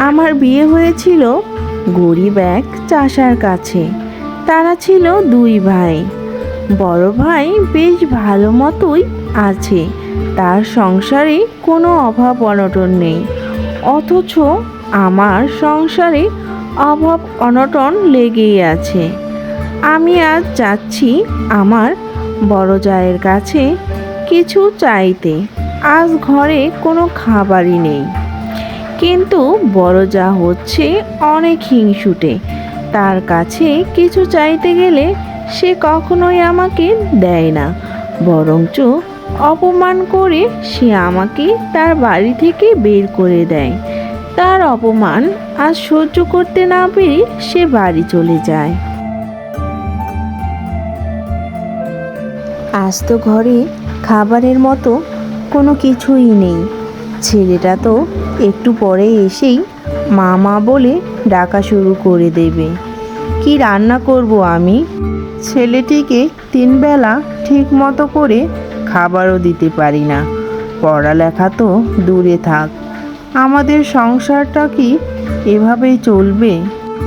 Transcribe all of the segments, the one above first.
আমার বিয়ে হয়েছিল গরিব এক চাষার কাছে। তারা ছিল দুই ভাই। বড় ভাই বেশ ভালো মতোই আছে। তার সংসারে কোনো অভাব অনটন নেই। অথচ আমার সংসারে অভাব অনটন লেগেই আছে। আমি আজ যাচ্ছি আমার বড় জায়ের কাছে কিছু চাইতে। আজ ঘরে কোনো খাবারই নেই। কিন্তু বড় যা হচ্ছে অনেক হিংসুটে। তার কাছে কিছু চাইতে গেলে সে কখনোই আমাকে দেয় না। বরঞ্চ অপমান করে সে আমাকে তার বাড়ি থেকে বের করে দেয়। তার অপমান আর সহ্য করতে না পেরে সে বাড়ি চলে যায়। আজ তো ঘরে খাবারের মতো কোনো কিছুই নেই। ছেলেটা তো একটু পরে এসেই মা মা বলে ডাকা শুরু করে দেবে। কি রান্না করব আমি? ছেলেটিকে তিনবেলা ঠিক মতো করে খাবারও দিতে পারি না। পড়ালেখা তো দূরে থাক। আমাদের সংসারটা কি এভাবেই চলবে?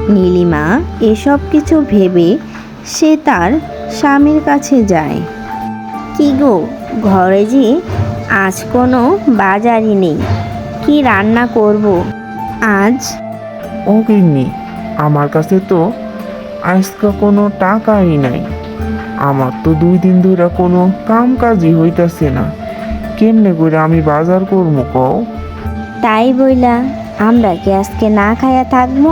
নীলিমা, এসব কিছু ভেবে সে তার স্বামীর কাছে যায়। কি গো, ঘরে যে আজ কোনো বাজারই নেই। কি রান্না করব? আজ? ও গিন্নি আমার কাছে তো আজকে কোনো টাকাই নাই। আমার তো দুই দিন ধরে কোনো কাম কাজই হইতাছে না। কেমনে করে আমি বাজার করব কও? তাই বইলা আমরা কি আজকে না খায়া থাকব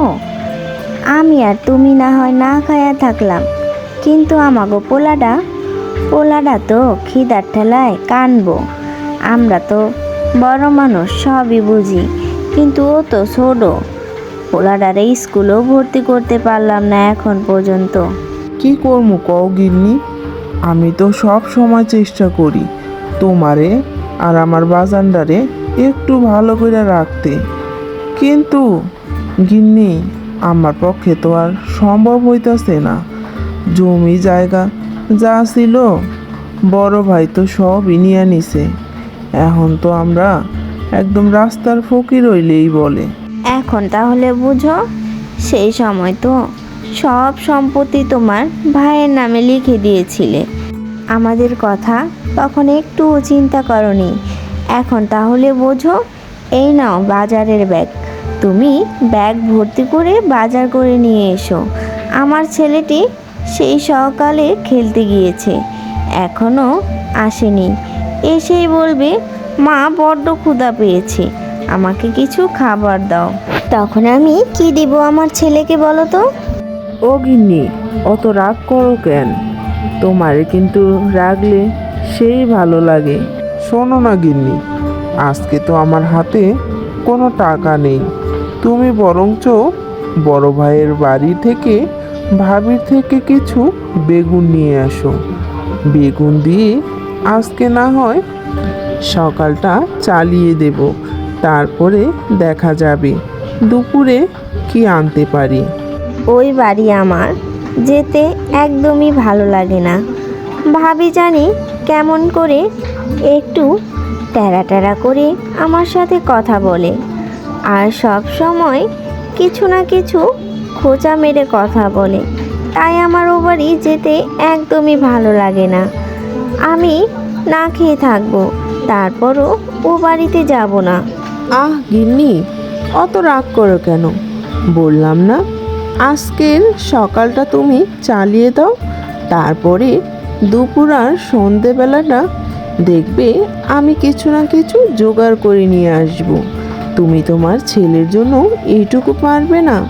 আমি আর তুমি না হয় না খায়া থাকলাম। কিন্তু আমাগো পোলাডা পোলাডা তো খিদার ঠেলায় কানবো। আমরা তো বড় মানুষ, সবই বুঝি। কিন্তু ও তো ছোট। পোলাডারে স্কুলেও ভর্তি করতে পারলাম না এখন পর্যন্ত। কি করব কও গিন্নি? আমি তো সব সময় চেষ্টা করি তোমারে আর আমার বাজানডারে একটু ভালো করে রাখতে। কিন্তু গিন্নি, আমার পক্ষে তো আর সম্ভব হইতাছে না। জমি জায়গা যা ছিল, বড় ভাই তো সবই নিয়ে নিছে। এখন তো আমরা একদম রাস্তার ফকির হইলেই বলে। এখন তাহলে বুঝো, সেই সময় তো সব সম্পত্তি তোমার ভাইয়ের নামে লিখে দিয়েছিলে। আমাদের কথা তখন একটুও চিন্তা করনি। এখন তাহলে বোঝো, এই নাও বাজারের ব্যাগ। তুমি ব্যাগ ভর্তি করে বাজার করে নিয়ে এসো। আমার ছেলেটি সেই সকালে খেলতে গিয়েছে এখনও আসেনি। এসেই বলবে, মা বড্ড ক্ষুধা পেয়েছে, আমাকে কিছু খাবার দাও। তখন আমি কি দিব আমার ছেলেকে বলো তো? ও অত রাগ করো কেন? তোমারে কিন্তু রাগলে সেই ভালো লাগে। শোনো না গিন্নি, আজকে তো আমার হাতে কোনো টাকা নেই। তুমি বরঞ্চ বড় ভাইয়ের বাড়ি থেকে ভাবির থেকে কিছু বেগুন নিয়ে আসো। বেগুন দিয়ে আজকে না হয় সকালটা চালিয়ে দেব, তারপরে দেখা যাবে, দুপুরে কি আনতে পারি? ওই বাড়ি আমার, যেতে একদমই ভালো লাগে না। ভাবি জানি কেমন করে একটু টেরা টেরা করে আমার সাথে কথা বলে, আর সব সময় কিছু না কিছু খোঁচা মেরে কথা বলে। তাই আমার ও বাড়ি যেতে একদমই ভালো লাগে না। আমি না খেয়ে থাকব, তারপরও ও বাড়িতে যাব না। আহ, গিন্নি, অত রাগ করো কেন? বললাম না, আজকের সকালটা তুমি চালিয়ে দাও, তারপরে দুপুর আর সন্ধেবেলাটা দেখবে আমি কিছু না কিছু জোগাড় করে নিয়ে আসব। তুমি তোমার ছেলের জন্য এইটুকু পারবে না।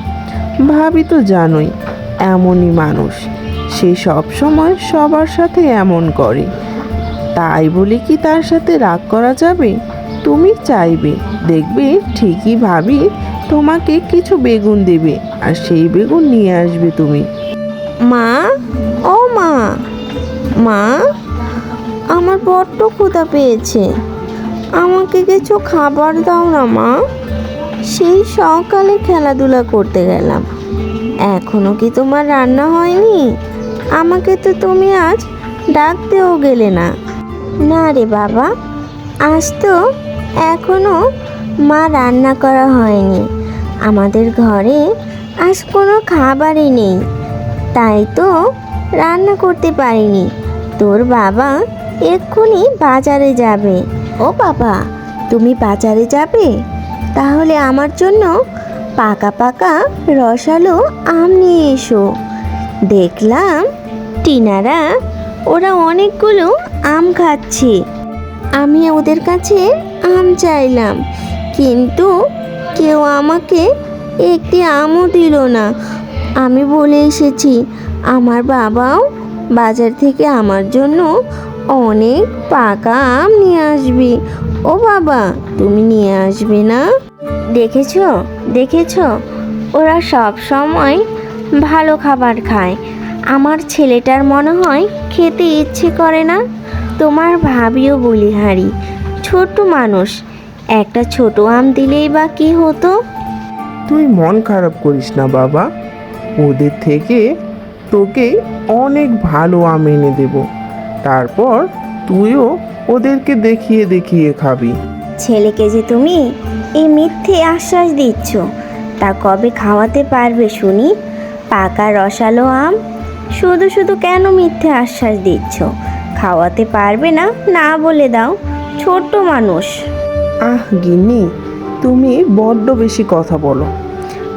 ভাবি তো জানোই, এমনই মানুষ, সে সব সময় সবার সাথে এমন করে। তাই বলে কি তার সাথে রাগ করা যাবে? তুমি চাইবে। দেখবে ঠিকই ভাবি তোমাকে কিছু বেগুন দেবে আর সেই বেগুন নিয়ে আসবে তুমি। মা? ও মা! মা? আমার বড্ড ক্ষুধা পেয়েছে। আমাকে কিছু খাবার দাও না মা। সেই সকালে খেলাধুলা করতে গেলাম। এখনও কি তোমার রান্না হয়নি? আমাকে তো তুমি আজ ডাকতেও গেলে না। না রে বাবা, আজ তো এখনও মা রান্না করা হয়নি। আমাদের ঘরে আজ কোনো খাবারই নেই। তাই তো রান্না করতে পারিনি। তোর বাবা এক্ষুনি বাজারে যাবে। ও বাবা, তুমি বাজারে যাবে? তাহলে আমার জন্য পাকা পাকা রসালো আম নিয়ে এসো। দেখলাম টিনারা ওরা অনেকগুলো আম খাচ্ছে। আমি ওদের কাছে আম চাইলাম, কিন্তু কেউ আমাকে একটি আমও দিল না। আমি বলে এসেছি, আমার বাবাও বাজার থেকে আমার জন্য অনেক পাকা আম নিয়ে আসবে। ও বাবা, তুমি নিয়ে আসবে না? দেখেছ দেখেছ, ওরা সব সময় ভালো খাবার খায়। আমার ছেলেটার মনে হয় খেতে ইচ্ছে করে না? তোমার ভাবিও বলিহারি ছোট মানুষ একটা ছোট আম দিলেই বা কি হতো? তুই মন খারাপ করিস না বাবা ওদের থেকে তোকে অনেক ভালো আম এনে দেব। তারপর তুইও ওদেরকে দেখিয়ে দেখিয়ে খাবি। ছেলেকে যে তুমি এই মিথ্যে আশ্বাস দিচ্ছ তা কবে খাওয়াতে পারবে শুনি? পাকা রসালো আম শুধু শুধু কেন মিথ্যে আশ্বাস দিচ্ছ? খাওয়াতে পারবে না? না বলে দাও। ছোট্ট মানুষ। আহ, গিন্নি, তুমি বড্ড বেশি কথা বলো।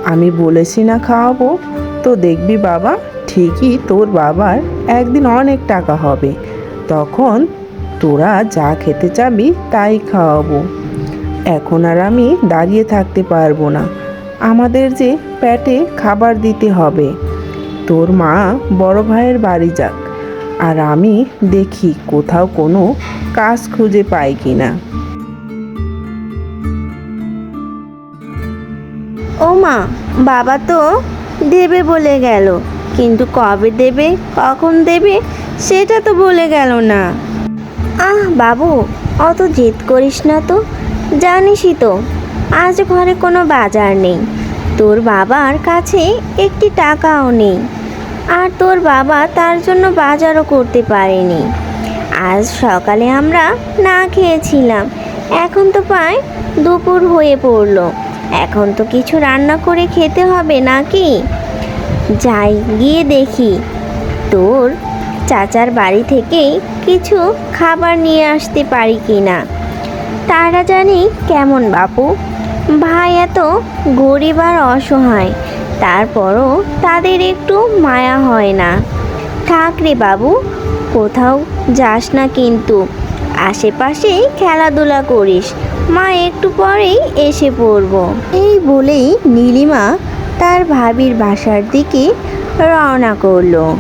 আমি বলেছি না খাওয়াবো। তো দেখবি বাবা, ঠিকই তোর বাবার একদিন অনেক টাকা হবে। তখন তোরা যা খেতে চাবি তাই খাওয়াবো। এখন আর আমি দাঁড়িয়ে থাকতে পারব না। আমাদের যে প্যাটে খাবার দিতে হবে। তোর মা বড় ভাইয়ের বাড়ি যাক আর আমি দেখি কোথাও কোনো কাজ খুঁজে পাই কি না ও মা বাবা তো দেবে বলে গেল কিন্তু কবে দেবে কখন দেবে সেটা তো বলে গেল না। আহ বাবু অত জেদ করিস না তো জানিসই তো আজ ঘরে কোনো বাজার নেই তোর বাবার কাছে একটি টাকাও নেই আর তোর বাবা তার জন্য বাজারও করতে পারেনি। আজ সকালে আমরা না খেয়েছিলাম। এখন তো প্রায় দুপুর হয়ে পড়ল। এখন তো কিছু রান্না করে খেতে হবে নাকি? যাই, গিয়ে দেখি। তোর চাচার বাড়ি থেকেই কিছু খাবার নিয়ে আসতে পারি কি না তারা জানি কেমন বাপু। ভাই এত গরিব আর অসহায়, তারপরও তাদের একটু মায়া হয় না। থাক রে বাবু, কোথাও যাস না কিন্তু, আশেপাশে খেলাধুলা করিস, মা একটু পরেই এসে পড়ব। এই বলেই নীলিমা তার ভাবির বাসার দিকে রওনা করল।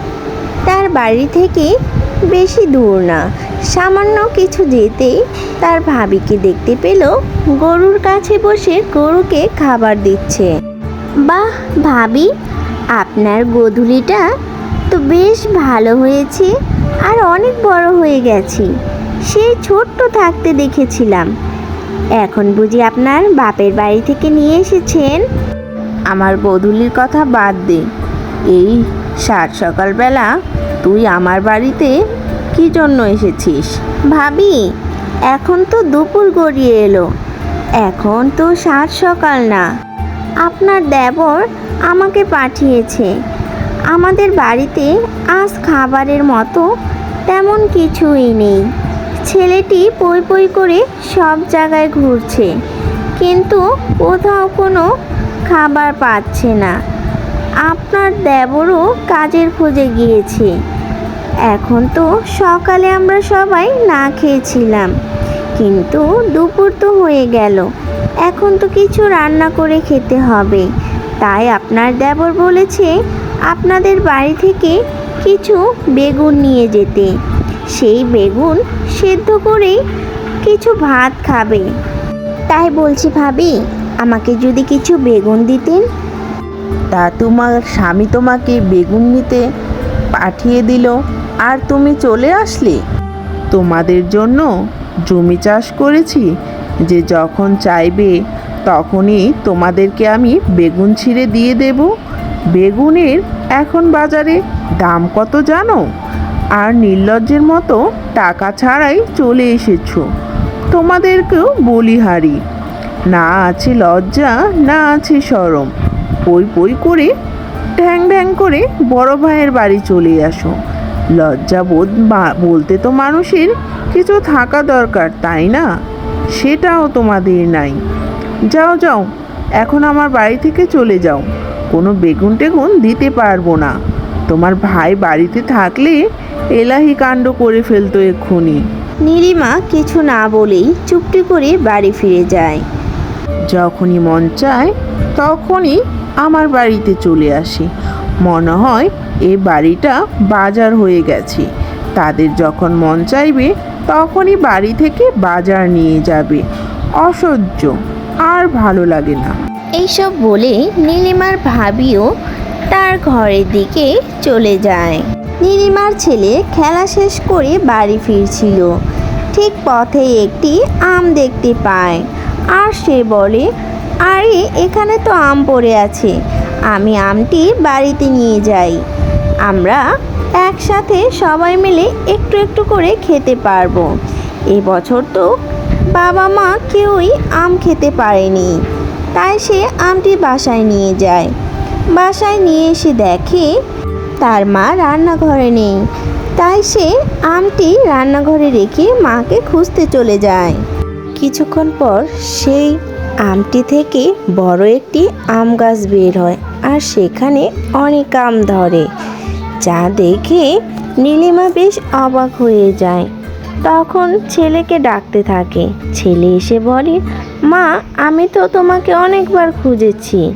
তার বাড়ি থেকে বেশি দূর না সামান্য কিছু যেতেই তার ভাবিকে দেখতে পেল গরুর কাছে বসে গরুকে খাবার দিচ্ছে। বাহ, ভাবি, আপনার গোধূলিটা তো বেশ ভালো হয়েছে আর অনেক বড় হয়ে গেছি। সে ছোট্ট থাকতে দেখেছিলাম। এখন বুঝি আপনার বাপের বাড়ি থেকে নিয়ে এসেছেন? আমার বধূলির কথা বাদ দে। এই সাত সকালবেলা তুই আমার বাড়িতে কি জন্য এসেছিস? ভাবি, এখন তো দুপুর গড়িয়ে এলো। এখন তো সাত সকাল না। আপনার দেবর আমাকে পাঠিয়েছে। আমাদের বাড়িতে আজ খাবারের মতো তেমন কিছুই নেই। ছেলেটি পই পই করে সব জায়গায় ঘুরছে, কিন্তু কোথাও কোনো খাবার পাচ্ছে না। আপনার দেবরও কাজের খোঁজে গিয়েছে। এখন তো সকালে আমরা সবাই না খেয়েছিলাম। কিন্তু দুপুর তো হয়ে গেল। এখন তো কিছু রান্না করে খেতে হবে। তাই আপনার দেবর বলেছে আপনাদের বাড়ি থেকে কিছু বেগুন নিয়ে যেতে। সেই বেগুন সেদ্ধ করে কিছু ভাত খাবে। তাই বলছি ভাবি, আমাকে যদি কিছু বেগুন দিতেন। তা তোমার স্বামী তোমাকে বেগুন নিতে পাঠিয়ে দিল। আর তুমি চলে আসলে। তোমাদের জন্য জমি চাষ করেছি। যে যখন চাইবে তখনই তোমাদেরকে আমি বেগুন ছিঁড়ে দিয়ে দেব। বেগুনের এখন বাজারে দাম কত জানো? আর নির্লজ্জের মতো টাকা ছাড়াই চলে এসেছ। তোমাদেরকেও বলিহারি না আছে লজ্জা, না আছে সরম পই পই করে ঢ্যাং ঢ্যাং করে বড় ভাইয়ের বাড়ি চলে আসো। লজ্জাবোধ বা- বলতে তো মানুষের কিছু থাকা দরকার তাই না? সেটাও তোমাদের নাই। যাও যাও এখন আমার বাড়ি থেকে চলে যাও। কোনো বেগুন টেগুন দিতে পারব না। তোমার ভাই বাড়িতে থাকলে এলাহি কাণ্ড করে ফেলতো এক্ষুনি। নীলিমা কিছু না বলেই চুপটি করে বাড়ি ফিরে যায়। যখনই মন চায় তখনই আমার বাড়িতে চলে আসে। মনে হয় এ বাড়িটা বাজার হয়ে গেছে। তাদের যখন মন চাইবে, তখনই বাড়ি থেকে বাজার নিয়ে যাবে। অসহ্য, আর ভালো লাগে না। এইসব বলে নীলিমার ভাবিও তার ঘরের দিকে চলে যায়। নীলিমার ছেলে খেলা শেষ করে বাড়ি ফিরছিল। ঠিক পথে একটি আম দেখতে পায়। আর সে বলে, আরে, এখানে তো আম পড়ে আছে। আমি আমটি বাড়িতে নিয়ে যাই। আমরা একসাথে সবাই মিলে একটু একটু করে খেতে পারব। এবছর তো বাবা মা কেউই আম খেতে পারেনি। তাই সে আমটি বাসায় নিয়ে যায়। বাসায় নিয়ে এসে দেখে তার মা রান্নাঘরে নেই। তাই সে আমটি রান্নাঘরে রেখে মাকে খুঁজতে চলে যায়। কিছুক্ষণ পর সেই আমটি থেকে বড় একটি আম গাছ বের হয় আর সেখানে অনেক আম ধরে। যা দেখে নীলিমা বেশ অবাক হয়ে যায়। তখন ছেলেকে ডাকতে থাকে। ছেলে এসে বলে, মা, আমি তো তোমাকে অনেকবার খুঁজেছি।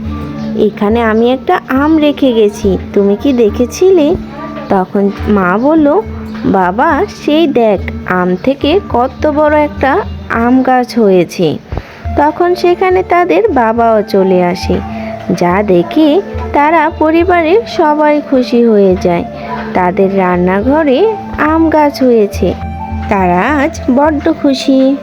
এখানে আমি একটা আম রেখে গেছি। তুমি কি দেখেছিলে? তখন মা বলল, বাবা, সেই দেখ, আম থেকে কত বড় একটা আম গাছ হয়েছে। তখন সেখানে তাদের বাবাও চলে আসে। যা দেখে তারা পরিবারের সবাই খুশি হয়ে যায়। তাদের রান্নাঘরে আম গাছ হয়েছে। তারা আজ বড্ড খুশি।